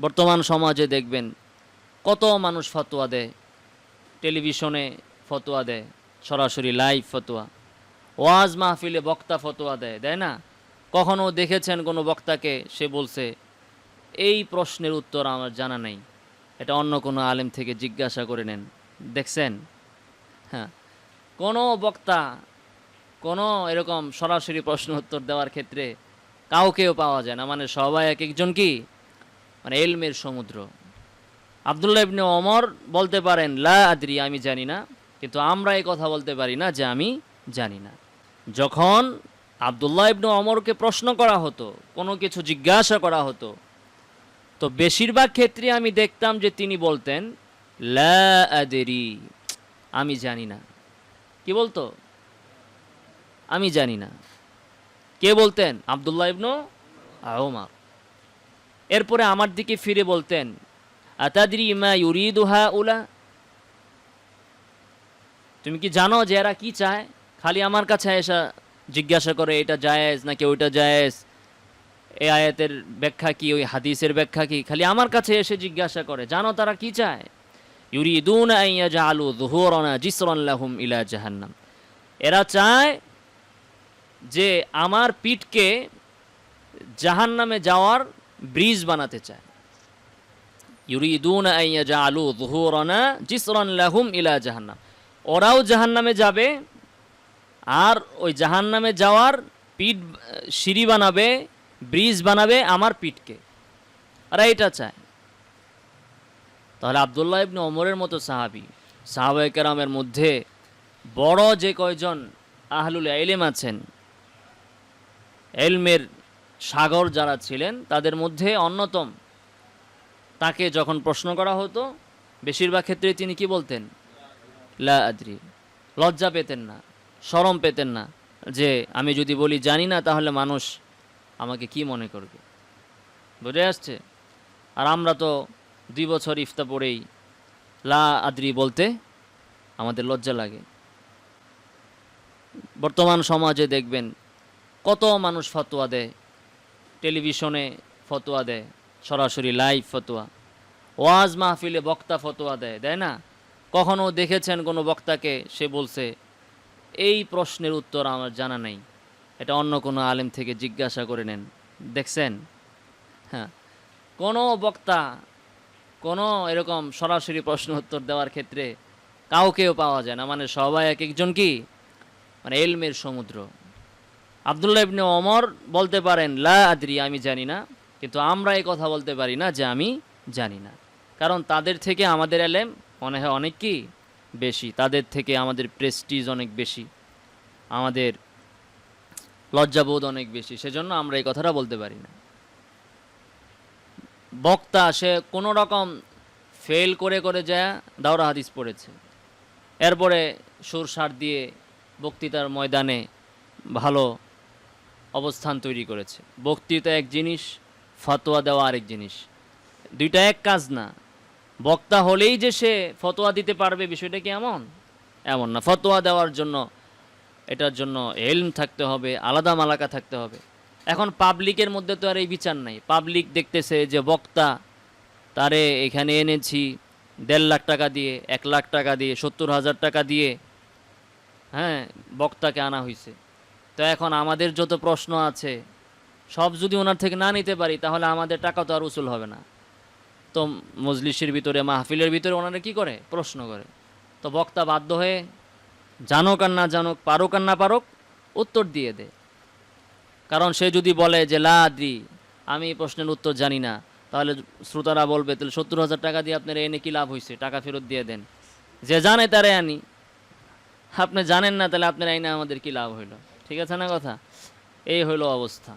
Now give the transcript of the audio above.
বর্তমান সমাজে দেখবেন কত মানুষ ফতোয়া দেয়, টেলিভিশনে ফতোয়া দেয়, সরাসরি লাইভ ফতোয়া, ওয়াজ মাহফিলে বক্তা ফতোয়া দেয় দেয় না? কখনো দেখেছেন কোনো বক্তাকে, সে বলছে, এই প্রশ্নের উত্তর আমার জানা নেই। এটা অন্য কোনো আলেম থেকে জিজ্ঞাসা করে নেন। দেখছেন? হ্যাঁ। কোনো বক্তা কোনো এরকম সরাসরি প্রশ্ন উত্তর দেওয়ার ক্ষেত্রে কাউকেও পাওয়া যায় না। মানে সবাই এক একজন কি? মানে এলমের সমুদ্র। আবদুল্লাহ ইবনে অমর বলতে পারেন, লা আদরি, আমি জানি না। কিন্তু আমরা এই কথা বলতে পারি না যে আমি জানি না। যখন আবদুল্লাহ ইবনে অমরকে প্রশ্ন করা হতো, কোনো কিছু জিজ্ঞাসা করা হতো, তো বেশিরভাগ ক্ষেত্রে আমি দেখতাম যে তিনি বলতেন, লা আদেরি, আমি জানি না। কি বলতো? আমি জানি না। কে বলতেন? আবদুল্লাহ ইবনু ওমর। এরপরে আমার দিকে ফিরে বলতেন ইউরিদুহা উলা তুমি কি জানো যে এরা কি চায়? খালি আমার কাছে এসা জিজ্ঞাসা করে, এটা জায়েজ নাকি ওইটা জায়েজ? এই আয়াতের ব্যাখ্যা কি, ওই হাদিসের ব্যাখ্যা কি? খালি আমার কাছে এসে জিজ্ঞাসা করে, জানো তারা কি চায়? ইউরিদুন আইয়া জিসরান লাহুম ইলা জাহান্নাম। এরা চায় যে আমার পিঠকে জাহান্নামে যাওয়ার ব্রিজ বানাতে চায়। জালু যুহুরানা জিসরান লাহুম ইলা জাহান্নাম। ওরাও জাহান্নামে যাবে, আর ওই জাহান্নামে যাওয়ার পিঠ, সিঁড়ি বানাবে, ব্রিজ বানাবে আমার পিঠকে। আর এটা চায়। তাহলে আবদুল্লাহ ইবনে ওমরের মতো সাহাবি, সাহাবায়ে কেরামের মধ্যে বড় যে কয়জন আহলুল এলেম আছেন, এলমের সাগর যারা ছিলেন, তাদের মধ্যে অন্যতম। তাকে যখন প্রশ্ন করা হতো, বেশিরভাগ ক্ষেত্রে তিনি কি বলতেন? লা আদ্রি। লজ্জা পেতেন না, শরম পেতেন না, যে আমি যদি বলি জানি না, তাহলে মানুষ আমাকে কি মনে করবে? বুঝে আসছে? আর আমরা তো দুই বছর ইফতা পড়েই লা আদ্রি বলতে আমাদের লজ্জা লাগে। বর্তমান সমাজে দেখবেন, কত মানুষ ফতোয়া দেয় টেলিভিশনে ফতোয়া দেয়, সরাসরি লাইভ ফতোয়া। ওয়াজ মাহফিলে বক্তা ফতোয়া দেয় দেয় না? কখনো দেখেছেন কোনো বক্তাকে? সে বলছে, এই প্রশ্নের উত্তর আমার জানা নেই। এটা অন্য কোনো আলেম থেকে জিজ্ঞাসা করে নেন। দেখছেন? হ্যাঁ। কোনো বক্তা কোনো এরকম সরাসরি প্রশ্ন উত্তর দেওয়ার ক্ষেত্রে কাউকেও পাওয়া যায় না। মানে সবাই এক একজন কি? মানে এলমের সমুদ্র। আবদুল্লাহ ইবনে অমর বলতে পারেন, লা আদরি, আমি জানি না। কিন্তু আমরা এই কথা বলতে পারি না যে আমি জানি না। কারণ তাদের থেকে আমাদের এলেম মনে হয় অনেক কি? বেশি। তাদের থেকে আমাদের প্রেস্টিজ অনেক বেশি। আমাদের লজ্জাবোধ অনেক বেশি। সেজন্য আমরা এই কথাটা বলতে পারি না। বক্তা, সে কোনো রকম ফেল করে করে যায়, দাওরা হাদিস পড়েছে। এরপরে সুর সার দিয়ে বক্তৃতার ময়দানে ভালো অবস্থান তৈরি করেছে। বক্তৃতা এক জিনিস, ফতোয়া দেওয়া আরেক জিনিস। দুইটা এক কাজ না। বক্তা হলেই যে সে ফতোয়া দিতে পারবে বিষয়টা কি এমন? এমন না। ফতোয়া দেওয়ার জন্য, এটার জন্য এলম থাকতে হবে, আলাদা মালাকা থাকতে হবে। এখন পাবলিকের মধ্যে তো আর এই বিচার নাই। পাবলিক দেখতেছে যে বক্তা, তারে এখানে এনেছি দেড় লাখ টাকা দিয়ে, এক লাখ টাকা দিয়ে, সত্তর হাজার টাকা দিয়ে হ্যাঁ বক্তাকে আনা হয়েছে তো এখন আমাদের যত প্রশ্ন আছে, সব যদি ওনার থেকে না নিতে পারি, তাহলে আমাদের টাকা তো আর উসুল হবে না। তো মজলিসের ভিতরে, মাহফিলের ভিতরে ওনারা কি করে? প্রশ্ন করে। তো বক্তা বাধ্য হয়ে জানুক আর না জানুক, পারুক আর না পারুক, উত্তর দিয়ে দে কারণ সে যদি বলে যে, লা আদ্রি আমি এই প্রশ্নের উত্তর জানি না। তাহলে শ্রোতারা বলবে, তাহলে সত্তর হাজার টাকা দিয়ে আপনার এনে কি লাভ হয়েছে টাকা ফেরত দিয়ে দেন। যে জানে তারে আনি। আপনি জানেন না, তাহলে আপনার আইনে আমাদের কি লাভ হইল? ঠিক আছে না কথা? এই হইল অবস্থা।